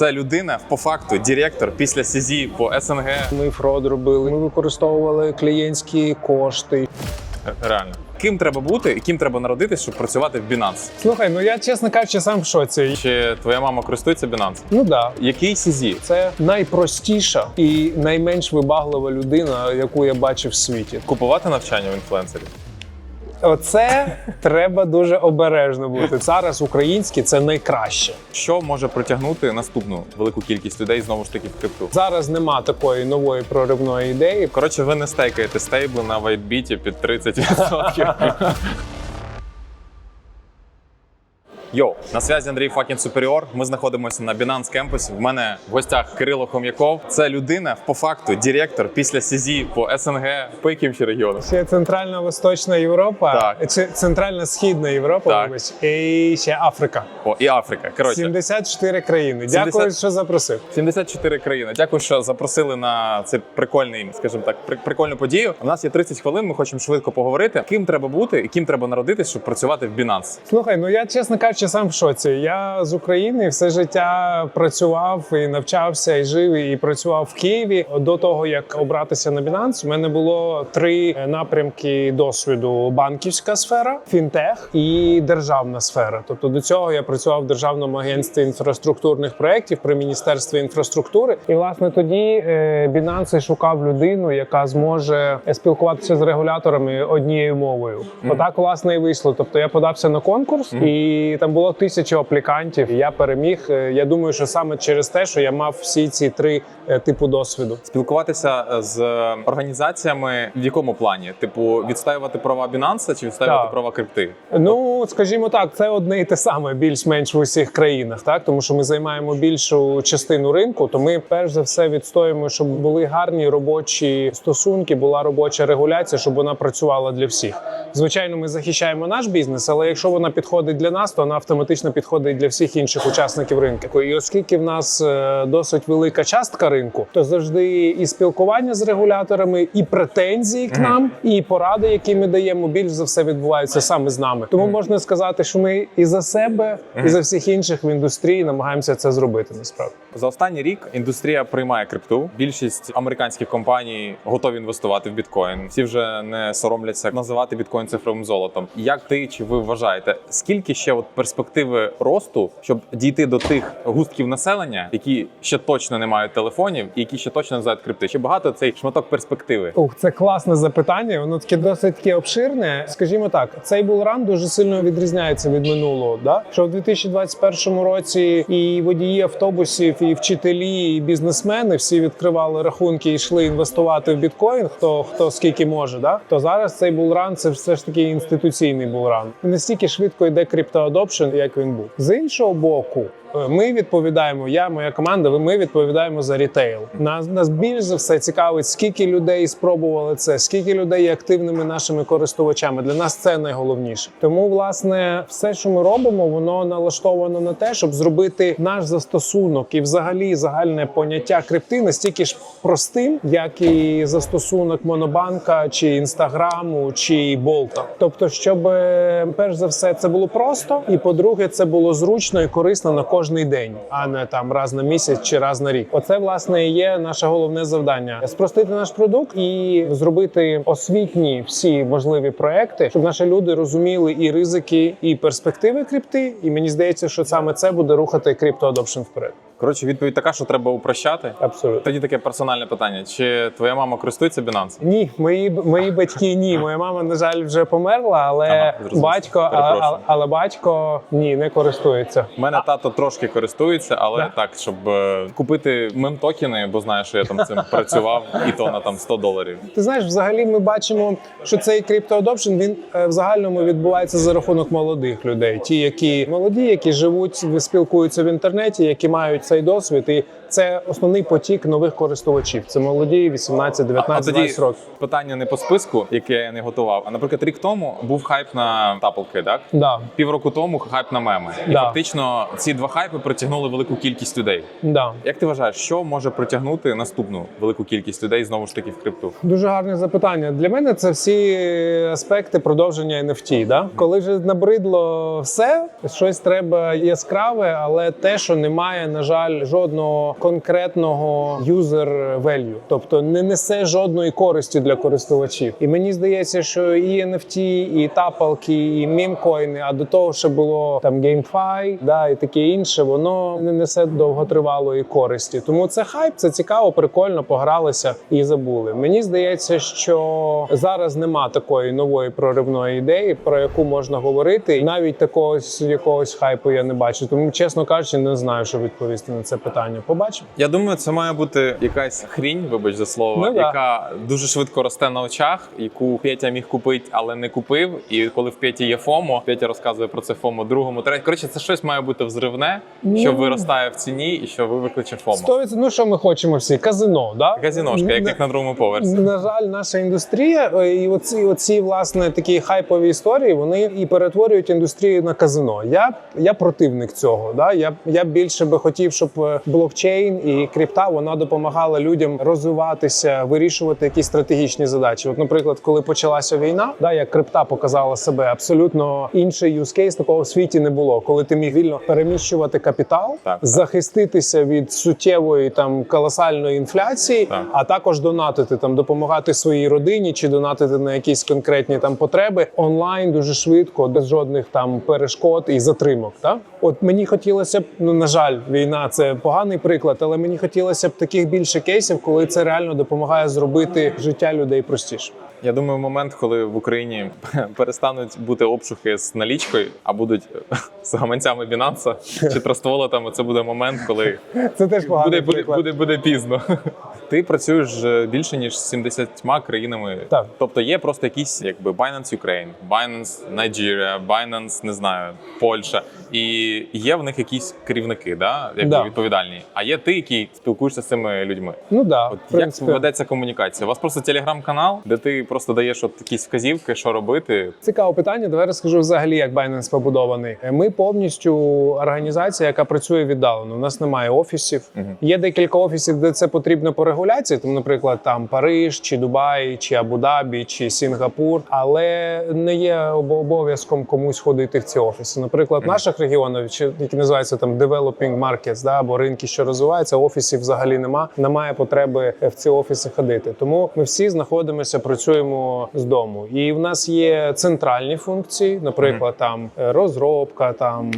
Це людина по факту, директор після СІЗІ по СНГ. Ми фрод робили. Ми використовували клієнтські кошти. Реально. Ким треба бути і ким треба народитись, щоб працювати в Binance? Слухай, ну я чесно кажучи, сам в шоці. Чи твоя мама користується Binance? Ну да. Який СІЗІ? Це найпростіша і найменш вибаглива людина, яку я бачив в світі. Купувати навчання в інфлюенсерів? Оце треба дуже обережно бути. Зараз українські це найкраще. Що може притягнути наступну велику кількість людей знову ж таки в крипту? Зараз нема такої нової проривної ідеї. Коротше, ви не стейкаєте стейбли на вайтбіті під 30%. Йоу, на зв'язі Андрій Факін Суперіор. Ми знаходимося на Binance Campus. В мене в гостях Кирило Хом'яков. Це людина по факту директор після СІЗІ по СНГ. По яким ще регіонам? Ще Центральна Восточна Європа, Так. чи Центральна Східна Європа, Так. вибач, і ще Африка. О, і Африка. Коротше, 74 країни. Дякую, 70 що запросив. 74 країни. Дякую, що запросили на цей прикольний, скажімо так, при- прикольну подію. У нас є 30 хвилин. Ми хочемо швидко поговорити. Ким треба бути і ким треба народитись, щоб працювати в Binance. Слухай, ну я чесно кажучи, сам в шоці. Я з України все життя працював і навчався, і жив, і працював в Києві. До того як обратися на Binance, у мене було три напрямки досвіду: банківська сфера, фінтех і державна сфера. Тобто до цього я працював в державному агентстві інфраструктурних проєктів при міністерстві інфраструктури. І власне тоді е, Binance шукав людину, яка зможе спілкуватися з регуляторами однією мовою. Отак власне і вийшло. Тобто я подався на конкурс, і там було тисячі аплікантів. Я переміг. Е, Я думаю, що саме через те, що я мав всі ці три е, типу досвіду. Спілкуватися з організаціями в якому плані? Типу, відстоювати права Binance чи відстоювати Так. права крипти? Ну, скажімо так, це одне і те саме більш-менш в усіх країнах, так тому що ми займаємо більшу частину ринку. То ми перш за все відстоїмо, щоб були гарні робочі стосунки, була робоча регуляція, щоб вона працювала для всіх. Звичайно, ми захищаємо наш бізнес, але якщо вона підходить для нас, то вона автоматично підходить для всіх інших учасників ринку. І оскільки в нас е, досить велика частка ринку, то завжди і спілкування з регуляторами, і претензії к нам, і поради, які ми даємо, більш за все відбуваються саме з нами. Тому можна сказати, що ми і за себе, і за всіх інших в індустрії намагаємося це зробити. Насправді. За останній рік індустрія приймає крипту. Більшість американських компаній готові інвестувати в біткоін. Всі вже не соромляться називати біткоін цифровим золотом. Як ти чи ви вважаєте, скільки ще от перспективи росту, щоб дійти до тих густків населення, які ще точно не мають телефонів і які ще точно не знають крипти? Чи багато цей шматок перспективи? Ух, це класне запитання. Воно таке досить таке обширне. Скажімо так, цей булран дуже сильно відрізняється від минулого. Да? Що в 2021 році і водії автобусів, і вчителі, і бізнесмени всі відкривали рахунки і йшли інвестувати в біткоін. Хто хто скільки може, да? то зараз цей булран це все ж таки інституційний булран. Настільки швидко йде криптоадопшн, як він був. З іншого боку. Е, Ми відповідаємо, я, моя команда. Ми відповідаємо за рітейл. Нас нас більш за все цікавить, скільки людей спробували це, скільки людей є активними нашими користувачами. Для нас це найголовніше. Тому, власне, все, що ми робимо, воно налаштовано на те, щоб зробити наш застосунок і, взагалі, загальне поняття крипти настільки ж простим, як і застосунок Монобанка чи інстаграму чи Болта. Тобто, щоб е, перш за все це було просто, і по-друге, це було зручно і корисно на кожний день, а не там раз на місяць чи раз на рік. Оце власне і є наше головне завдання: спростити наш продукт і зробити освітні всі можливі проекти, щоб наші люди розуміли і ризики, і перспективи крипти. І мені здається, що саме це буде рухати криптоадопшн вперед. Коротше, відповідь така, що треба упрощати. Абсолютно. Тоді таке персональне питання: чи твоя мама користується Binance? Ні, мої мої батьки ні. Моя мама, на жаль, вже померла, але Ага, батько, а, але, батько ні, не користується. У мене тато трошки користується, але Да. так, щоб е, купити мем-токени, бо знаю, що я там цим працював, і то на там 100 доларів. Ти знаєш, взагалі ми бачимо, що цей криптоадопшн він е, в загальному відбувається за рахунок молодих людей. Ті, які молоді, які живуть, спілкуються в інтернеті, які мають цей досвід, і це основний потік нових користувачів. Це молоді 18, 19, тоді 20 років. питання не по списку, яке я не готував. А наприклад, рік тому був хайп на тапалки, так? Да, Півроку тому хайп на меми. І Да. фактично ці два хайпи притягнули велику кількість людей. да. Як ти вважаєш, що може притягнути наступну велику кількість людей знову ж таки в крипту? Дуже гарне запитання. Для мене це всі аспекти продовження NFT. Да? Коли вже набридло все, щось треба яскраве, але те, що немає, на жаль. Жаль, жодного конкретного user value, тобто не несе жодної користі для користувачів. І мені здається, що і NFT, і тапалки, і мімкоїни, а до того ще було там GameFi, да, і таке інше, воно не несе довготривалої користі. Тому це хайп, це цікаво, прикольно, погралися і забули. Мені здається, що зараз нема такої нової проривної ідеї, про яку можна говорити. Навіть такого якогось хайпу я не бачу. Тому, чесно кажучи, не знаю, що відповісти на це питання. Побачимо. Я думаю, це має бути якась хрінь, вибач за слово, Ну да. яка дуже швидко росте на очах, яку Петя міг купити, але не купив. І коли в Петі є ФОМО, Петя розказує про це ФОМО другому, третьому. Коротше, це щось має бути взривне, що Ну. виростає в ціні і що ви викличе ФОМО. Сто ну що ми хочемо всі? Казино, да? Казіношка, як, На- як на другому поверсі. На жаль, наша індустрія е, і оці, оці власне такі хайпові історії вони і перетворюють індустрію на казино. Я, я противник цього. Да? Я, я більше би хотів, щоб е, блокчейн і крипта вона допомагала людям розвиватися, вирішувати якісь стратегічні задачі. От, наприклад, коли почалася війна, да, як крипта показала себе абсолютно інший юзкейс такого в світі не було, коли ти міг вільно переміщувати капітал, Так. захиститися від суттєвої там колосальної інфляції, Так. а також донатити там, допомагати своїй родині чи донатити на якісь конкретні там потреби онлайн дуже швидко, без жодних там перешкод і затримок. Так? От мені хотілося б, ну на жаль, війна це поганий приклад, але мені хотілося б таких більше кейсів, коли це реально допомагає зробити життя людей простіше. Я думаю, момент, коли в Україні перестануть бути обшуки з налічкою, а будуть з гаманцями Binance чи трастволетами, це буде момент, коли Це теж буде, буде, буде, буде пізно. Ти працюєш е, більше ніж з 70 країнами. Так. Тобто є просто якісь якби Binance Ukraine, Binance Nigeria, Binance, не знаю, Польща. І є в них якісь керівники, да? Якби Да. відповідальні. А є ти, який спілкуєшся з цими людьми. Ну да, От як ведеться комунікація? У вас просто телеграм-канал, де ти просто даєш от якісь вказівки, що робити. Цікаве питання. Давай розкажу взагалі, як Binance побудований. Ми повністю організація, яка працює віддалено. У нас немає офісів. Мгм. Є декілька офісів, де це потрібно по регуляції. Тому, наприклад, там Париж, чи Дубай, чи Абу-Дабі, чи Сінгапур. Але не є обов'язком комусь ходити в ці офіси. Наприклад, в Мгм. наших регіонах, чи які називаються там developing markets, да, або ринки, що розвиваються, офісів взагалі нема. Немає потреби в ці офіси ходити. Тому ми всі знаходимося, працюємо з дому. І в нас є центральні функції, наприклад, там е, розробка, там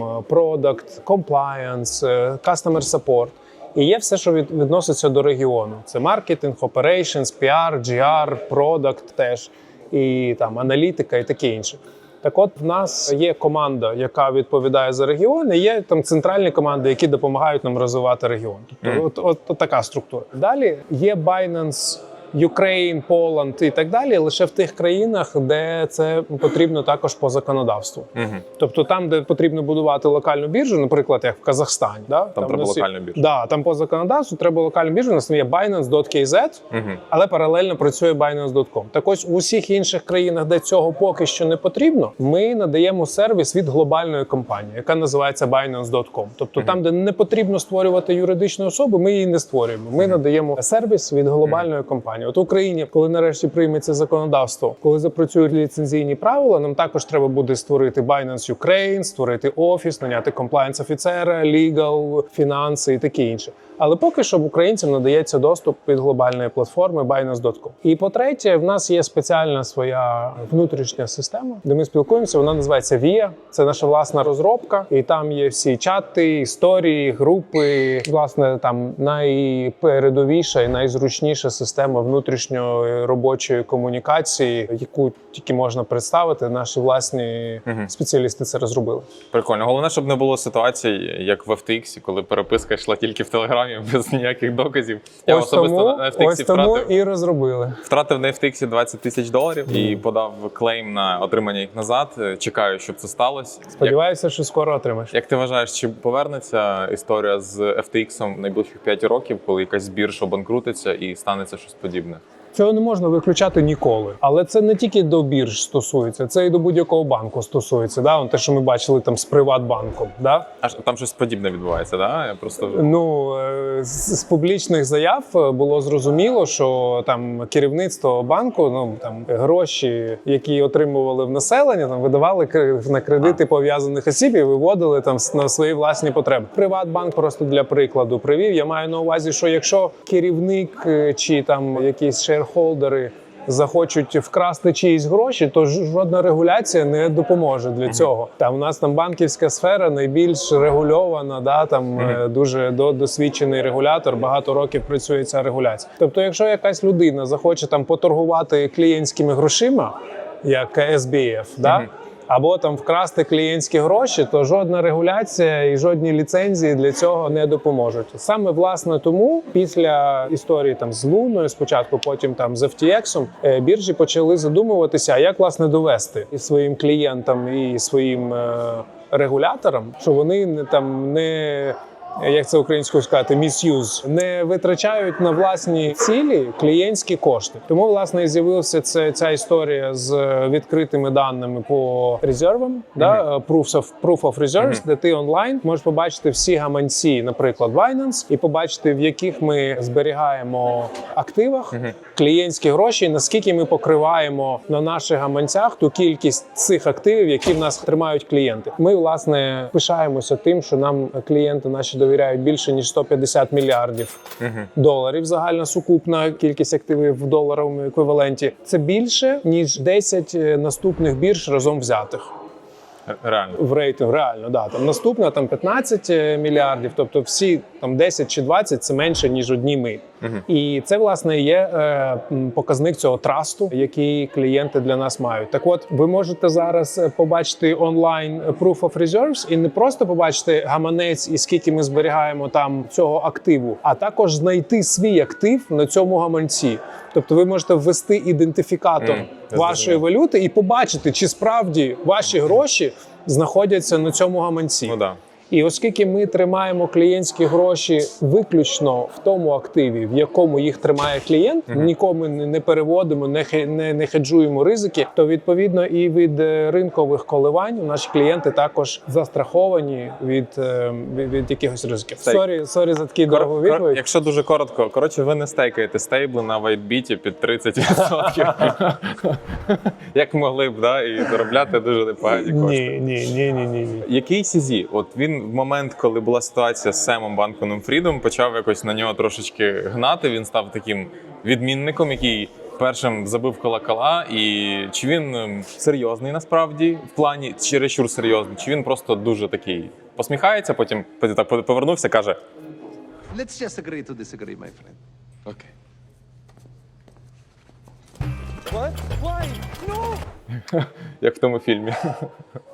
compliance, е, customer support. І є все, що від, відноситься до регіону. Це маркетинг, operations, PR, GR, product теж, і там аналітика і таке інше. Так от в нас є команда, яка відповідає за регіон, і є там центральні команди, які допомагають нам розвивати регіон. Тобто, Мгм. от, от, от така структура. Далі є Binance. Ukraine, Poland і так далі, лише в тих країнах, де це потрібно також по законодавству. Угу. Тобто там, де потрібно будувати локальну біржу, наприклад, як в Казахстані, да? Там у треба нас локальну біржу. Да, там по законодавству треба локальну біржу. У нас є Binance.kz, Угу. але паралельно працює Binance.com. Так ось у всіх інших країнах, де цього поки що не потрібно, ми надаємо сервіс від глобальної компанії, яка називається Binance.com. Тобто Мгм. там, де не потрібно створювати юридичну особу, ми її не створюємо. Ми надаємо сервіс від глобальної компанії. От в Україні, коли нарешті прийметься законодавство, коли запрацюють ліцензійні правила, нам також треба буде створити Binance Ukraine, створити офіс, наняти комплаєнс офіцера, лігал, фінанси і таке інше. Але поки що українцям надається доступ від глобальної платформи Binance.com. І по-третє, в нас є спеціальна своя внутрішня система, де ми спілкуємося. Вона називається VIA. Це наша власна розробка, і там є всі чати, історії, групи. Власне, там найпередовіша і найзручніша система внутрішньої робочої комунікації, яку тільки можна представити. Наші власні Мгм. спеціалісти це розробили. Прикольно. Головне, щоб не було ситуації, як в FTX, коли переписка йшла тільки в Телеграмі без ніяких доказів. Я ось особисто тому, на FTX ось тому втратив. і розробили. Втратив на FTX 20 тисяч доларів і подав клейм на отримання їх назад. Чекаю, щоб це сталося. Як, Сподіваюся, що скоро отримаєш. як ти вважаєш, чи повернеться історія з FTX найближчих 5 років, коли якась біржа обанкрутиться і станеться щось подібне? Цього не можна виключати ніколи. Але це не тільки до бірж стосується, це і до будь-якого банку стосується. Да? Те, що ми бачили там з Приватбанком. Да? Аж там щось подібне відбувається, да? Я просто Ну е, з, з публічних заяв е, було зрозуміло, що там керівництво банку, ну там гроші, які отримували в населення, там видавали на кредити пов'язаних осіб і виводили там на свої власні потреби. Приватбанк просто для прикладу привів. Я маю на увазі, що якщо керівник е, чи там якісь шерхолдери. Захочуть вкрасти чиїсь гроші, то жодна регуляція не допоможе для цього. Там у нас там банківська сфера найбільш регульована, да там е, дуже досвідчений регулятор. Багато років працює ця регуляція. Тобто, якщо якась людина захоче там поторгувати клієнтськими грошима, як SBF, да. Або там вкрасти клієнтські гроші, то жодна регуляція і жодні ліцензії для цього не допоможуть. Саме власне тому після історії там з Луною, спочатку, потім там з FTX, е, біржі почали задумуватися, як власне довести і своїм клієнтам і своїм е, регуляторам, що вони не там не. Як це українською сказати, місюз не витрачають на власні цілі клієнтські кошти. Тому власне і з'явилася це ця історія з відкритими даними по резервам, да proofs of, proof of reserves, де ти онлайн можеш побачити всі гаманці, наприклад, Binance, і побачити в яких ми зберігаємо активах клієнтські гроші, і наскільки ми покриваємо на наших гаманцях ту кількість цих активів, які в нас тримають клієнти. Ми власне пишаємося тим, що нам клієнти наші довіряють більше ніж 150 мільярдів доларів. Загальна сукупна кількість активів в доларовому еквіваленті. Це більше ніж 10 наступних бірж разом взятих реально. в рейтинг. Реально, да там наступна там 15 мільярдів. Тобто всі там 10 чи 20 – це менше ніж одні ми. І це власне є е, показник цього трасту, який клієнти для нас мають. Так, от ви можете зараз е, побачити онлайн Proof of Reserves і не просто побачити гаманець і скільки ми зберігаємо там цього активу, а також знайти свій актив на цьому гаманці. Тобто, ви можете ввести ідентифікатор я вашої валюти і побачити, чи справді ваші гроші знаходяться на цьому гаманці. Ну да. І оскільки ми тримаємо клієнтські гроші виключно в тому активі, в якому їх тримає клієнт, нікому не переводимо, не не, не хеджуємо ризики, то відповідно і від е, ринкових коливань наші клієнти також застраховані від, е, від, від якихось ризиків. Сорі, сорі за такі дорогу відповідь. Якщо дуже коротко, коротше, ви не стейкаєте стейбли на вайтбіті під 30%. Як могли б, да, і заробляти дуже непогані кошти. Ні, ні, ні, ні, ні, ні. Який CZ? От він в момент, коли була ситуація з Семом Банконом Фрідом, почав якось на нього трошечки гнати. Він став таким відмінником, який першим забив колокола. І чи він ем, серйозний насправді в плані чересчур серйозний, чи він просто дуже такий посміхається, потім так повернувся, каже: Let's just agree to disagree, my friend. Окей. Як в тому фільмі.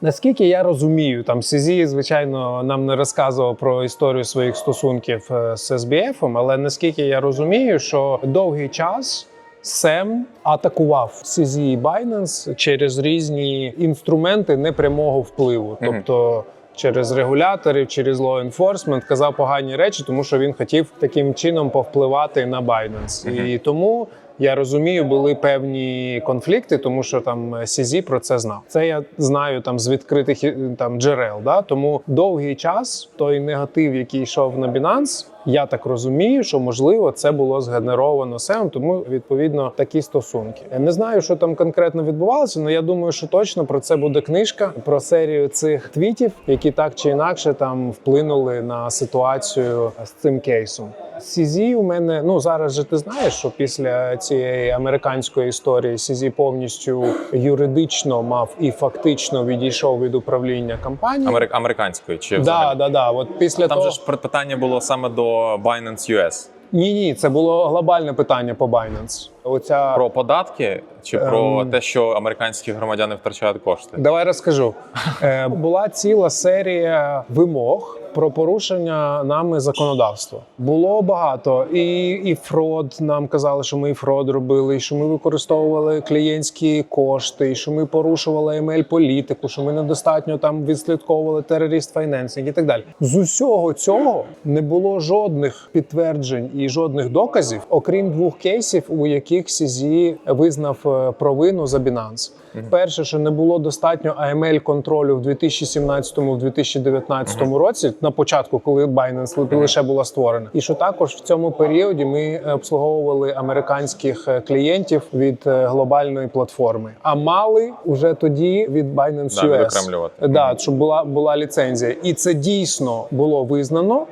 Наскільки я розумію, там Сізі, звичайно, нам не розказував про історію своїх стосунків е, з SBF, але наскільки я розумію, що довгий час. Сем атакував CZ і Binance через різні інструменти непрямого впливу, Мгм. тобто через регуляторів, через law enforcement, казав погані речі, тому що він хотів таким чином повпливати на Binance. Мгм. І тому я розумію, були певні конфлікти, тому що там Сізі про це знав. Це я знаю там з відкритих е, там джерел. Да? Тому довгий час той негатив, який йшов на Binance, я так розумію, що можливо це було згенеровано СЕМ, тому відповідно такі стосунки. Я не знаю, що там конкретно відбувалося, але я думаю, що точно про це буде книжка про серію цих твітів, які так чи інакше там вплинули на ситуацію з цим кейсом. CZ у мене ну зараз же ти знаєш, що після цієї американської історії CZ повністю юридично мав і фактично відійшов від управління компанією. Америк- американської чи Да, взагалі? да, да. От після Там того... же ж питання було саме до Binance US. Ні, ні, це було глобальне питання по Binance. Оця Про податки чи про Ем. те, що американські громадяни втрачають кошти? давай розкажу. Е, була ціла серія вимог про порушення нами законодавства. Було багато і, і фрод. Нам казали, що ми і фрод робили, і що ми використовували клієнтські кошти, і що ми порушували ML політику, що ми недостатньо там відслідковували терорист файненсинг і так далі. З усього цього не було жодних підтверджень і жодних доказів, окрім двох кейсів, у яких рік СІЗІ визнав е, провину за Binance. Перше, що не було достатньо AML контролю в 2017-2019 році, на початку, коли Binance лише була створена, і що також в цьому періоді ми обслуговували американських е, клієнтів від е, глобальної платформи, а мали вже тоді від Binance Да, US. відокремлювати. Да, щоб була була ліцензія, і це дійсно було визнано.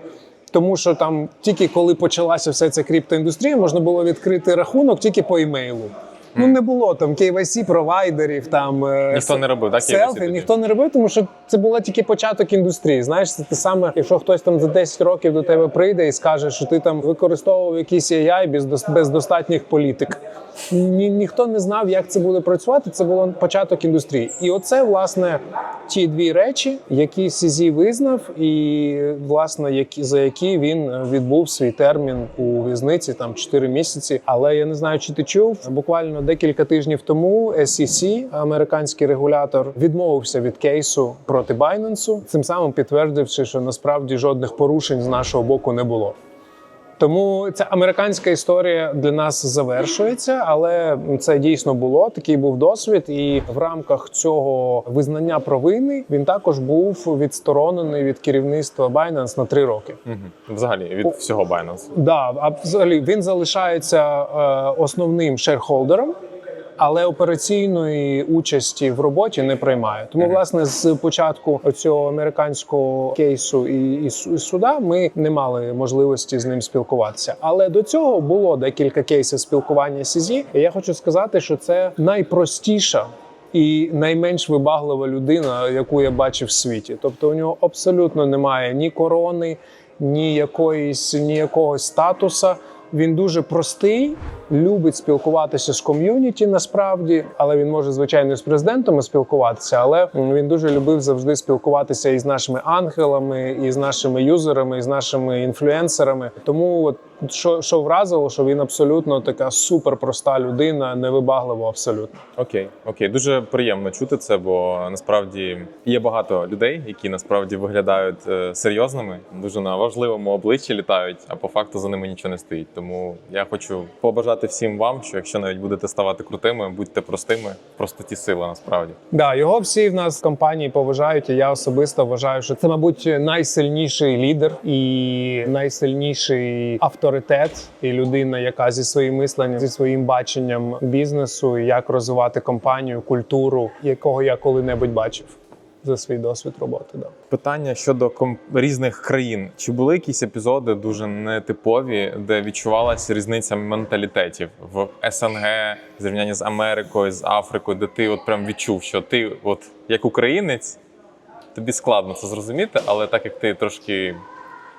Тому що там тільки коли почалася вся ця криптоіндустрія, можна було відкрити рахунок тільки по імейлу. Ну не було там KYC провайдерів, там е, Ніхто не робив, так, селфі, ніхто не робив, тому що це була тільки початок індустрії. Знаєш, це те саме, якщо хтось там за 10 років до тебе прийде і скаже, що ти там використовував якийсь AI без, без достатніх політик. Ні, ніхто не знав, як це буде працювати. Це було початок індустрії. І оце власне ті дві речі, які Сізі визнав, і власне які за які він відбув свій термін у в'язниці там 4 місяці. Але я не знаю, чи ти чув буквально декілька тижнів тому SEC, американський регулятор, відмовився від кейсу проти Binance, цим самим підтвердивши, що насправді жодних порушень з нашого боку не було. Тому ця американська історія для нас завершується, але це дійсно було. Такий був досвід, і в рамках цього визнання провини він також був відсторонений від керівництва Binance на три роки. Угу. Взагалі від всього Binance. Да, а взагалі він залишається е, основним шерхолдером. Але операційної участі в роботі не приймає. Тому, власне, з початку цього американського кейсу і, і суда ми не мали можливості з ним спілкуватися. Але до цього було декілька кейсів спілкування СІЗІ. І я хочу сказати, що це найпростіша. І найменш вибаглива людина, яку я бачив в світі. Тобто у нього абсолютно немає ні корони, ні якоїсь ні якогось статуса. Він дуже простий, любить спілкуватися з ком'юніті насправді, але він може звичайно з президентами спілкуватися. Але він дуже любив завжди спілкуватися із нашими ангелами, і з нашими юзерами, і з нашими інфлюенсерами. Тому от що, що вразило, що він абсолютно така суперпроста людина, невибаглива абсолютно. Окей, окей, дуже приємно чути це, бо насправді є багато людей, які насправді виглядають е, серйозними, дуже на важливому обличчі літають, а по факту за ними нічого не стоїть. Тому я хочу побажати всім вам, що якщо навіть будете ставати крутими, будьте простими, в простоті сила насправді. Да, його всі в нас в компанії поважають. І я особисто вважаю, що це, мабуть, найсильніший лідер і найсильніший авторитет, і людина, яка зі своїм мисленням, зі своїм баченням бізнесу, як розвивати компанію, культуру, якого я коли-небудь бачив за свій досвід роботи. Да. Питання щодо різних країн. Чи були якісь епізоди дуже нетипові, де відчувалася різниця менталітетів в СНГ, в зрівнянні з Америкою, з Африкою, де ти от прям відчув, що ти, от як українець, тобі складно це зрозуміти, але так як ти трошки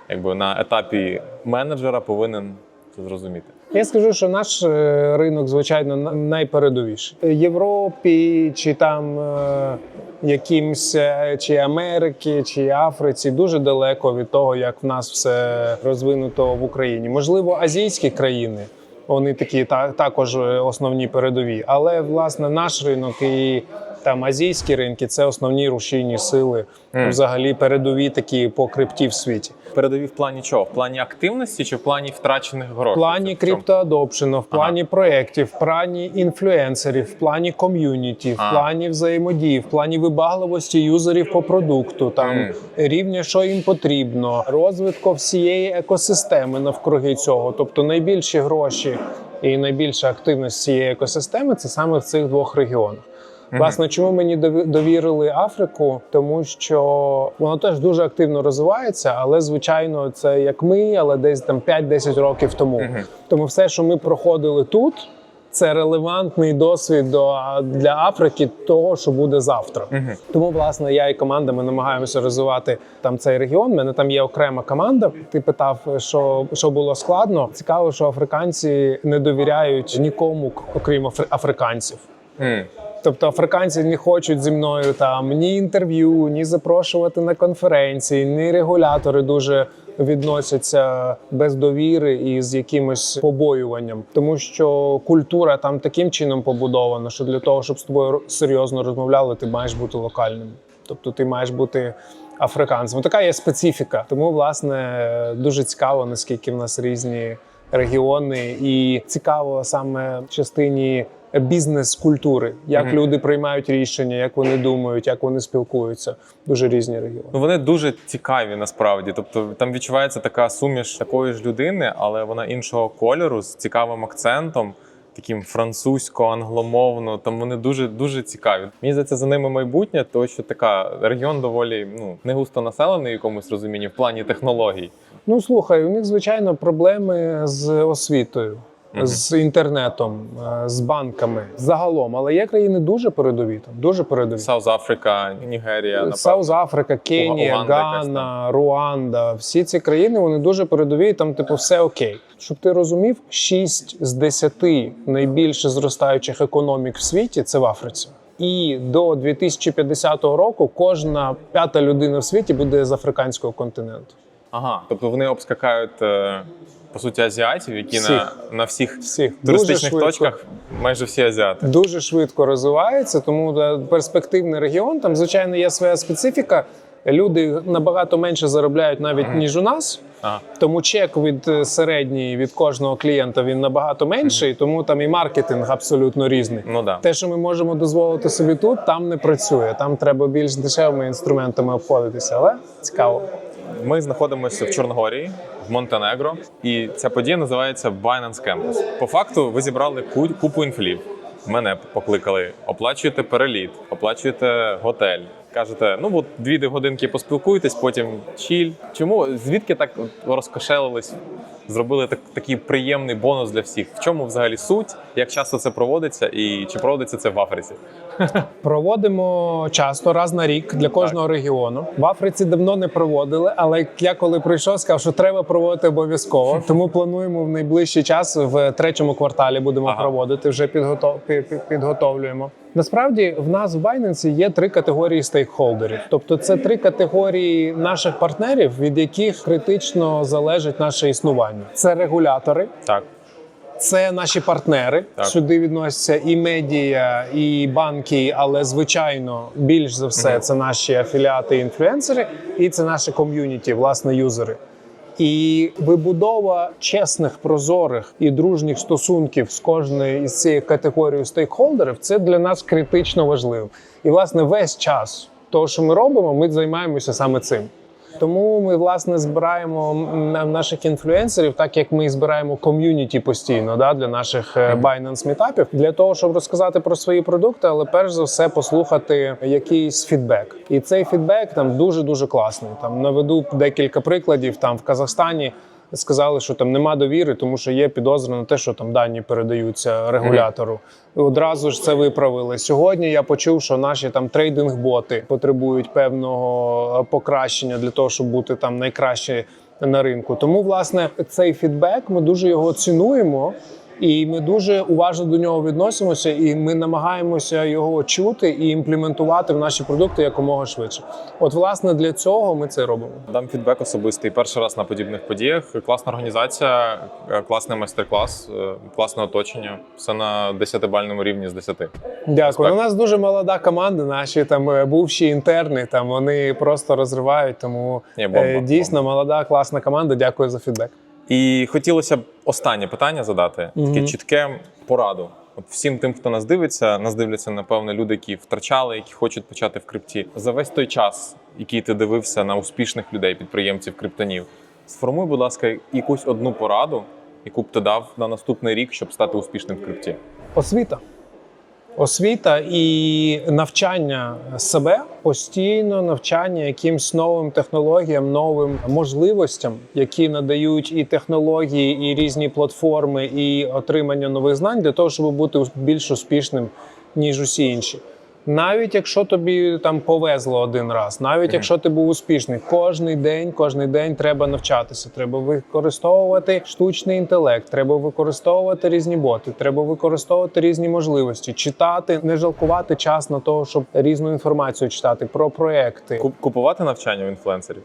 якби на етапі менеджера повинен це зрозуміти. Я скажу, що наш е, ринок, звичайно, на- найпередовіший. Європі чи там е, якимсь е, чи Америки, чи Африці дуже далеко від того, як в нас все розвинуто в Україні. Можливо, азійські країни. Вони такі та, також основні передові. Але власне наш ринок і там азійські ринки це основні рушійні сили, Мгм. взагалі передові такі по крипті в світі. Передові в плані чого? В плані активності чи в плані втрачених грошей? В плані криптоадопшену, в плані проєктів, в плані інфлюенсерів, в плані ком'юніті, в плані взаємодії, в плані вибагливості юзерів по продукту, там Мгм. рівня, що їм потрібно, розвитку всієї екосистеми навкруги цього. Тобто найбільші гроші і найбільша активність цієї екосистеми це саме в цих двох регіонах. Власне, чому мені дові- довірили Африку? Тому що воно теж дуже активно розвивається, але звичайно, це як ми, але десь там 5-10 років тому. Тому все, що ми проходили тут, це релевантний досвід до для Африки того, що буде завтра. Мгм. Тому, власне, я і команда ми намагаємося розвивати там цей регіон. У мене там є окрема команда. Ти питав, що, що було складно. Цікаво, що африканці не довіряють нікому, окрім афри- африканців. М. Тобто африканці не хочуть зі мною там ні інтерв'ю, ні запрошувати на конференції, ні регулятори дуже відносяться без довіри і з якимось побоюванням, тому що культура там таким чином побудована, що для того, щоб з тобою серйозно розмовляли, ти маєш бути локальним. Тобто ти маєш бути африканцем. Така є специфіка. Тому, власне, дуже цікаво, наскільки в нас різні регіони, і цікаво саме частині бізнес-культури, як Мгм. люди приймають рішення, як вони думають, як вони спілкуються. Дуже різні регіони. Ну вони дуже цікаві насправді. Тобто там відчувається така суміш такої ж людини, але вона іншого кольору з цікавим акцентом. Таким французько-англомовно, там вони дуже дуже цікаві. Мені здається, за ними майбутнє, тому що така регіон доволі ну не густо населений в якомусь розумінні в плані технологій. Ну слухай, у них звичайно проблеми з освітою. З інтернетом, е, з банками загалом, але є країни дуже передові там, дуже передові. Саус Африка, Нігерія, напевно. Саус Африка, Кенія, Уганда Гана, Руанда. Всі ці країни вони дуже передові. і Там, типу, все окей. Щоб ти розумів, 6 з 10 найбільше зростаючих економік в світі це в Африці. І до 2050 року кожна п'ята людина в світі буде з африканського континенту. Ага, тобто вони обскакають е, по суті азіатів, які на, Всіх. на всіх Всіх туристичних Дуже точках майже всі азіати. дуже швидко розвивається, тому перспективний регіон. Там, звичайно, є своя специфіка. Люди набагато менше заробляють навіть ніж у нас. Ага. Тому чек від е, середній від кожного клієнта він набагато менший, тому там і маркетинг абсолютно різний. Ну да. Те, що ми можемо дозволити собі тут, там не працює. Там треба більш дешевими інструментами обходитися. Але цікаво. Ми знаходимося в Чорногорії, в Монтенегро, і ця подія називається Binance Campus. По факту, ви зібрали ку- купу інфлів. Мене покликали, оплачуєте переліт, оплачуєте готель. Кажете, ну от дві годинки поспілкуйтесь, потім чіль. Чому звідки так розкошелились? Зробили так, такий приємний бонус для всіх. В чому взагалі суть? Як часто це проводиться, і чи проводиться це в Африці? Проводимо часто раз на рік для кожного регіону. В Африці давно не проводили, але я коли прийшов, сказав, що треба проводити обов'язково. Тому плануємо в найближчий час в третьому кварталі будемо Ага. проводити. Вже підготов... пі- пі- підготовлюємо. Насправді в нас в Binance є три категорії стейкхолдерів. Тобто, це три категорії наших партнерів, від яких критично залежить наше існування. Це регулятори, Так. це наші партнери. Так. Сюди відносяться і медіа, і банки, але звичайно, більш за все, це наші афіліати, і інфлюенсери, і це наше ком'юніті, власне, юзери. І вибудова чесних, прозорих і дружніх стосунків з кожною із цієї категорії стейкхолдерів це для нас критично важливо. І власне весь час того, що ми робимо, ми займаємося саме цим. Тому ми власне збираємо наших інфлюенсерів, так як ми збираємо ком'юніті постійно да, для наших е, Binance мітапів, для того, щоб розказати про свої продукти, але перш за все послухати якийсь фідбек. І цей фідбек там дуже дуже класний. Там наведу декілька прикладів. Там в Казахстані сказали, що там нема довіри, тому що є підозра на те, що там дані передаються регулятору. І одразу ж це виправили. Сьогодні я почув, що наші там трейдинг-боти потребують певного е, покращення для того, щоб бути там найкраще на ринку. Тому, власне, цей фідбек ми дуже його цінуємо. І ми дуже уважно до нього відносимося, і ми намагаємося його чути і імплементувати в наші продукти якомога швидше. От, власне, для цього ми це робимо. Дам фідбек особистий. Перший раз на подібних подіях. Класна організація, е, класний майстер-клас, е, класне оточення. Все на 10-бальному рівні з 10. Дякую. Респект. У нас дуже молода команда. Наші там е, бувші інтерни. Там вони просто розривають. Тому Ні, бомба, дійсно молода, класна команда. Дякую за фідбек. І хотілося б останнє питання задати, таке Мгм. чітке пораду. От всім тим, хто нас дивиться, нас дивляться, напевно, люди, які втрачали, які хочуть почати в крипті. За весь той час, який ти дивився на успішних людей, підприємців, криптонів, сформуй, будь ласка, якусь одну пораду, яку б ти дав на наступний рік, щоб стати успішним в крипті. Освіта. Освіта і навчання себе постійно навчання якимсь новим технологіям, новим можливостям, які надають і технології, і різні платформи, і отримання нових знань для того, щоб бути більш успішним ніж усі інші. Навіть якщо тобі там повезло один раз, навіть Мгм. якщо ти був успішний, кожний день, кожний день треба навчатися. Треба використовувати штучний інтелект, треба використовувати різні боти, треба використовувати різні можливості, читати, не жалкувати час на того, щоб різну інформацію читати про проекти. Купувати навчання в інфлюенсерів.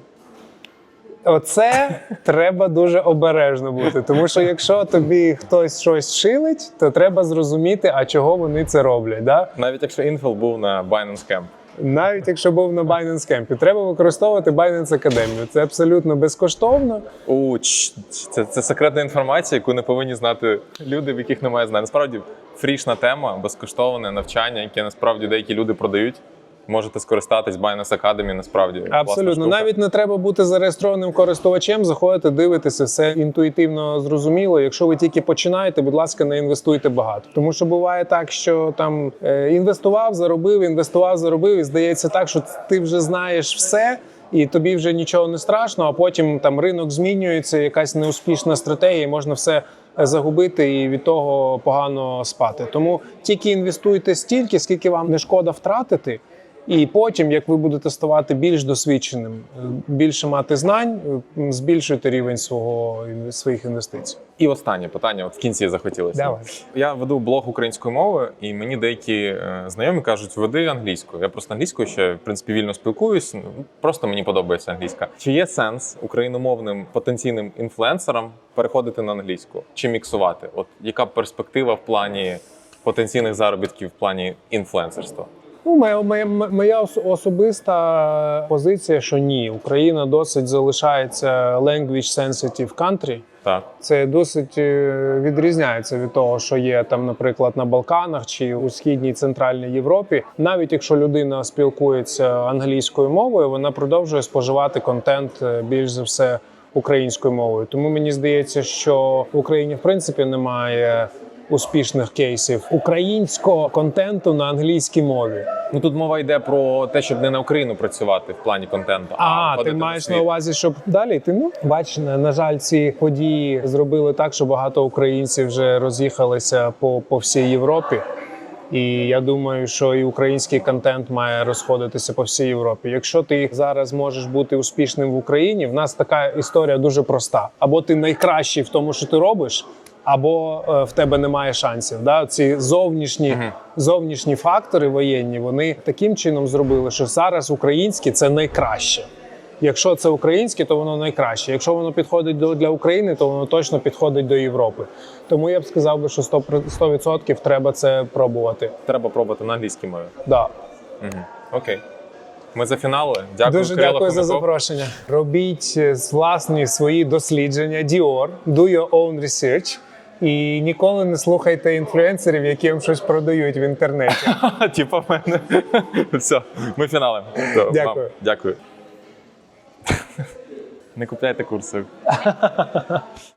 Оце треба дуже обережно бути, тому що якщо тобі хтось щось шилить, то треба зрозуміти, а чого вони це роблять. Да? Навіть якщо інфел був на Binance Camp. Навіть якщо був на Binance Camp, треба використовувати Binance Академію. Це абсолютно безкоштовно. У це, це секретна інформація, яку не повинні знати люди, в яких немає знань. Насправді фрішна тема, безкоштовне навчання, яке насправді деякі люди продають. Можете скористатись Binance Academy, насправді Абсолютно, навіть не треба бути зареєстрованим користувачем. Заходите, дивитеся, все інтуїтивно зрозуміло. Якщо ви тільки починаєте, будь ласка, не інвестуйте багато. Тому що буває так, що там е, інвестував, заробив, інвестував, заробив, і здається так, що ти вже знаєш все. І тобі вже нічого не страшно, а потім там ринок змінюється, якась неуспішна стратегія, і можна все е, загубити і від того погано спати. Тому тільки інвестуйте стільки, скільки вам не шкода втратити. І потім, як ви будете ставати більш досвідченим, е, більше мати знань, е, збільшуйте рівень свого своїх інвестицій. І останнє питання, от в кінці захотілося. Давай. Я веду блог українською мовою, і мені деякі е, знайомі кажуть, веди англійською. Я просто англійською ще в принципі вільно спілкуюсь. ну, Просто мені подобається англійська. Чи є сенс україномовним потенційним інфлюенсерам переходити на англійську чи міксувати? От яка перспектива в плані потенційних заробітків в плані інфлюенсерства? Ну, моя, моя, моя особиста позиція, що ні, Україна досить залишається language sensitive country. Так. Це досить е, відрізняється від того, що є там, наприклад, на Балканах чи у східній центральній Європі. Навіть якщо людина спілкується англійською мовою, вона продовжує споживати контент е, більш за все українською мовою. Тому мені здається, що в Україні в принципі немає успішних кейсів українського контенту на англійській мові. Ну тут мова йде про те, щоб не на Україну працювати в плані контенту. А, ти маєш світ. на увазі, щоб далі йти? Ну бач, на, на жаль, ці події зробили так, що багато українців вже роз'їхалися по, по всій Європі. І я думаю, що і український контент має розходитися по всій Європі. Якщо ти зараз можеш бути успішним в Україні, в нас така історія дуже проста: або ти найкращий в тому, що ти робиш, або е, в тебе немає шансів. Да? Ці зовнішні, зовнішні фактори воєнні вони таким чином зробили, що зараз українське це найкраще. Якщо це українське, то воно найкраще. Якщо воно підходить до для України, то воно точно підходить до Європи. Тому я б сказав би, що 100%, 100% треба це пробувати. Треба пробувати на англійській мові. Да. Угу. Окей. Ми за фінали. Дякую, Дуже Кирило дякую за запрошення. Робіть е, власні свої дослідження. Dior, do your own research. І ніколи не слухайте інфлюенсерів, які вам щось продають в інтернеті. Типа в мене. Все, ми фіналем. Дякую. Дякую. Не купляйте курси.